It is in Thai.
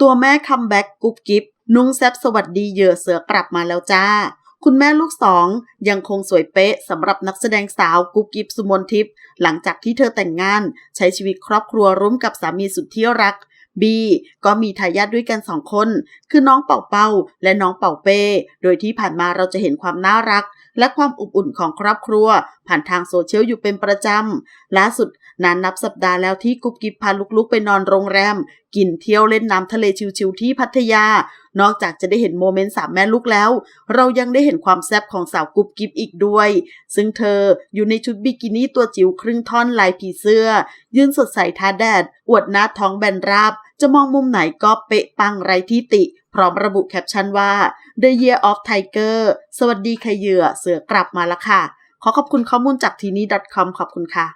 ตัวแม่คัมแบ็กกุ๊บกิ๊บนุ่งแซบสวัสดีเหยื่อเสือกลับมาแล้วจ้า คุณแม่ลูกสองยังคงสวยเป๊ะสำหรับนักแสดงสาวกุ๊บกิ๊บสุมนทิพย์หลังจากที่เธอแต่งงาน ใช้ชีวิตครอบครัวร่วมกับสามีสุดที่รัก บีก็มีทายาทด้วยกันสองคน คือน้องเป่าเป่าและน้องเป่าเป้ โดยที่ผ่านมาเราจะเห็นความน่ารัก และความอบอุ่นของครอบครัว ผ่านทางโซเชียลอยู่เป็นประจำล่าสุดนานนับสัปดาห์แล้วที่กุ๊บกิ๊บพาลุกๆไปนอนโรงแรม กินเที่ยวเล่นน้ำทะเลชิวๆที่พัทยา นอกจากจะได้เห็นโมเมนต์สามแม่ลูกแล้ว เรายังได้เห็นความแซ่บของสาวกุ๊บกิ๊บอีกด้วย ซึ่งเธออยู่ในชุดบิกินี่ตัวจิ๋วครึ่งท่อนลายผีเสื้อ ยืนสดใสท้าแดด อวดหน้าท้องแบนราบ จะมองมุมไหนก็เป๊ะปังไรที่ติ พร้อมระบุแคปชั่นว่า The Year of Tiger สวัสดีค่ะเหยื่อเสือกลับมาแล้วค่ะ ขอขอบคุณข้อมูลจากทีนี้ .com ขอบคุณค่ะ